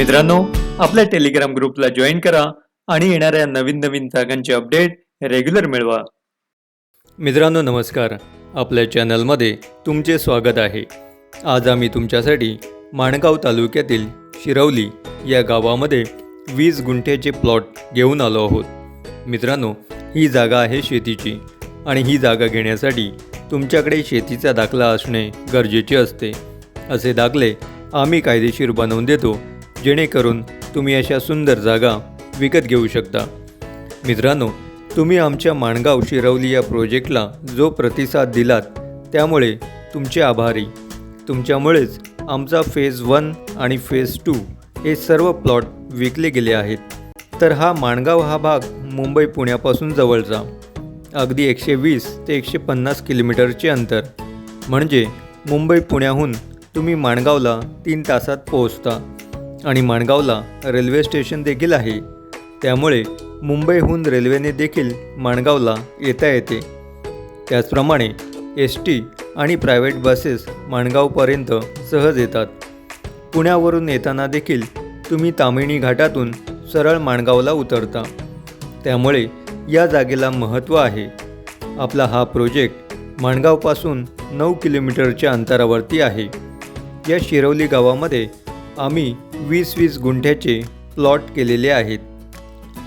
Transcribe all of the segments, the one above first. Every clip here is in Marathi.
मित्रांनो आपल्या टेलिग्राम ग्रुपला जॉईन करा आणि येणाऱ्या नवीन नवीन जागांचे अपडेट रेग्युलर मिळवा. मित्रांनो नमस्कार. आपल्या चॅनलमध्ये तुमचे स्वागत आहे. आज आम्ही तुमच्यासाठी माणगाव तालुक्यातील शिरवली या गावामध्ये वीस गुंठ्याचे प्लॉट घेऊन आलो आहोत. मित्रांनो ही जागा आहे शेतीची आणि ही जागा घेण्यासाठी तुमच्याकडे शेतीचा दाखला असणे गरजेचे असते. असे दाखले आम्ही कायदेशीर बनवून देतो जेणेकरून तुम्ही अशा सुंदर जागा विकत घेऊ शकता. मित्रांनो तुम्ही आमच्या माणगाव शिरवली या प्रोजेक्टला जो प्रतिसाद दिलात त्यामुळे तुमचे आभारी. तुमच्यामुळेच आमचा फेज वन आणि फेज टू हे सर्व प्लॉट विकले गेले आहेत. तर हा माणगाव हा भाग मुंबई पुण्यापासून जवळचा. अगदी एकशे वीस ते एकशे पन्नास किलोमीटरचे अंतर. म्हणजे मुंबई पुण्याहून तुम्ही माणगावला तीन तासात पोहोचता. आणि माणगावला रेल्वे स्टेशन देखील आहे. त्यामुळे मुंबईहून रेल्वेने देखील माणगावला येता येते. त्याचप्रमाणे एस टी आणि प्रायव्हेट बसेस माणगावपर्यंत सहज येतात. पुण्यावरून येताना देखील तुम्ही तामिणी घाटातून सरळ माणगावला उतरता. त्यामुळे या जागेला महत्त्व आहे. आपला हा प्रोजेक्ट माणगावपासून नऊ किलोमीटरच्या अंतरावरती आहे. या शिरवली गावामध्ये आम्ही वीस वीस गुंठ्याचे प्लॉट केलेले आहेत.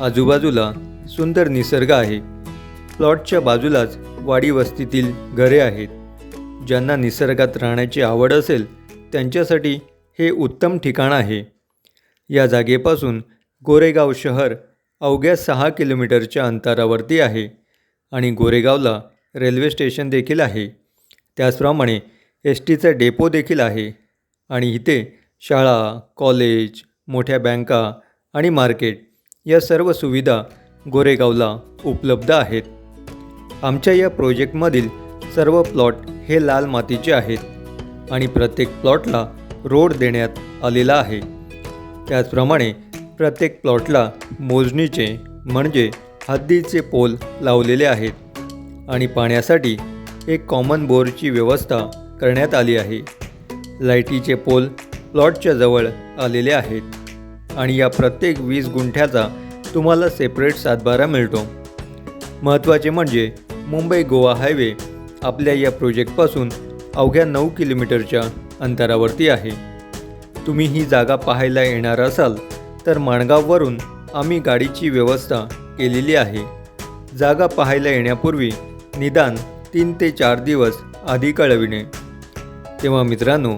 आजूबाजूला सुंदर निसर्ग आहे. प्लॉटच्या बाजूलाच वाडी वस्तीतील घरे आहेत. ज्यांना निसर्गात राहण्याची आवड असेल त्यांच्यासाठी हे उत्तम ठिकाण आहे. या जागेपासून गोरेगाव शहर अवघ्या सहा किलोमीटरच्या अंतरावरती आहे आणि गोरेगावला रेल्वे स्टेशन देखील आहे. त्याचप्रमाणे एस टीचा डेपो देखील आहे आणि इथे शाळा कॉलेज मोठ्या बँका आणि मार्केट या सर्व सुविधा गोरेगावला उपलब्ध आहेत. आमच्या या प्रोजेक्टमधील सर्व प्लॉट हे लाल मातीचे आहेत आणि प्रत्येक प्लॉटला रोड देण्यात आलेला आहे. त्याचप्रमाणे प्रत्येक प्लॉटला मोजणीचे म्हणजे हद्दीचे पोल लावलेले आहेत आणि पाण्यासाठी एक कॉमन बोरची व्यवस्था करण्यात आली आहे. लाईटीचे पोल प्लॉटच्या जवळ आलेले आहेत. आणि या प्रत्येक वीस गुंठ्याचा तुम्हाला सेपरेट सातबारा मिळतो. महत्त्वाचे म्हणजे मुंबई गोवा हायवे आपल्या या प्रोजेक्टपासून अवघ्या नऊ किलोमीटरच्या अंतरावरती आहे. तुम्ही ही जागा पाहायला येणार असाल तर माणगाववरून आम्ही गाडीची व्यवस्था केलेली आहे. जागा पाहायला येण्यापूर्वी निदान तीन ते चार दिवस आधी कळविणे. तेव्हा मित्रांनो